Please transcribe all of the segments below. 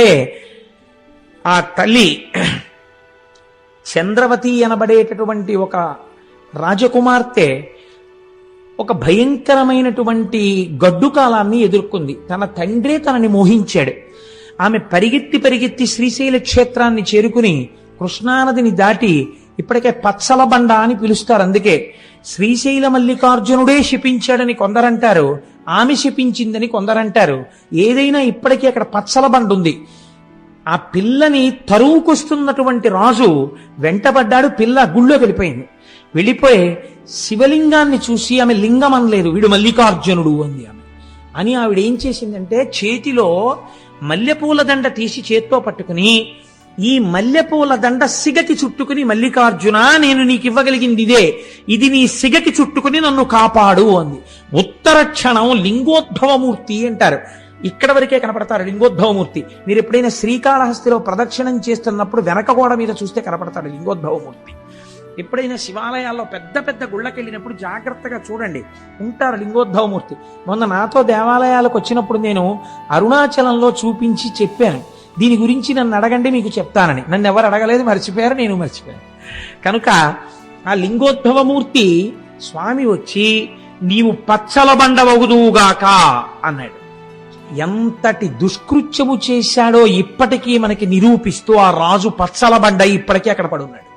ఆ తల్లి చంద్రవతి అనబడేటటువంటి ఒక రాజకుమార్తె ఒక భయంకరమైనటువంటి గడ్డు కాలాన్ని ఎదుర్కొంది. తన తండ్రే తనని మోహించాడు. ఆమె పరిగెత్తి పరిగెత్తి శ్రీశైల క్షేత్రాన్ని చేరుకుని కృష్ణానదిని దాటి ఇప్పటికే పచ్చల బండ అని పిలుస్తారు. అందుకే శ్రీశైల మల్లికార్జునుడే శిపించాడని కొందరంటారు. ఆమె శపించిందని కొందరంటారు. ఏదైనా ఇప్పటికీ అక్కడ పచ్చల బండ ఉంది ఆ పిల్లని తరువుకొస్తున్నటువంటి రాజు వెంటబడ్డాడు పిల్ల గుళ్ళోకి వెళ్ళిపోయింది. వెళ్ళిపోయి శివలింగాన్ని చూసి ఆమె లింగం అనలేదు. వీడు మల్లికార్జునుడు అంది ఆమె. అని ఆవిడ ఏం చేసిందంటే చేతిలో మల్లెపూల దండ తీసి చేత్తో పట్టుకుని ఈ మల్లెపూల దండ సిగకి చుట్టుకుని మల్లికార్జున నేను నీకు ఇవ్వగలిగింది ఇదే ఇది నీ సిగకి చుట్టుకుని నన్ను కాపాడు అంది. ఉత్తర క్షణం లింగోద్భవమూర్తి అంటారు. ఇక్కడ వరకే కనపడతారు లింగోద్భవమూర్తి. మీరు ఎప్పుడైనా శ్రీకాళహస్తిలో ప్రదక్షిణం చేస్తున్నప్పుడు వెనక గోడ మీద చూస్తే కనపడతాడు లింగోద్భవమూర్తి. ఎప్పుడైనా శివాలయాల్లో పెద్ద పెద్ద గుళ్ళకి వెళ్ళినప్పుడు జాగ్రత్తగా చూడండి. ఉంటారు లింగోద్భవమూర్తి. మొన్న నాతో దేవాలయాలకు వచ్చినప్పుడు నేను అరుణాచలంలో చూపించి చెప్పాను. దీని గురించి నన్ను అడగండి మీకు చెప్తానని. నన్ను ఎవరు అడగలేదు మర్చిపోయారు నేను మర్చిపోయాను. కనుక ఆ లింగోద్భవమూర్తి స్వామి వచ్చి నీవు పచ్చల బండవగుదువుగాక అన్నాడు. ఎంతటి దుష్కృత్యము చేశాడో ఇప్పటికీ మనకి నిరూపిస్తూ ఆ రాజు పచ్చల బండ ఇప్పటికీ అక్కడ పడున్నాడు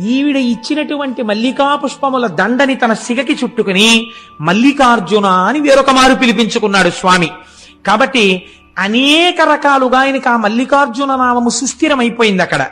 ఈవిడ ఇచ్చినటువంటి మల్లికా పుష్పముల దండని తన సిగకి చుట్టుకుని మల్లికార్జున అని వేరొక మారు పిలిపించుకున్నాడు స్వామి. కాబట్టి అనేక రకాలుగా ఆయనకి ఆ మల్లికార్జున నామము సుస్థిరమైపోయింది అక్కడ.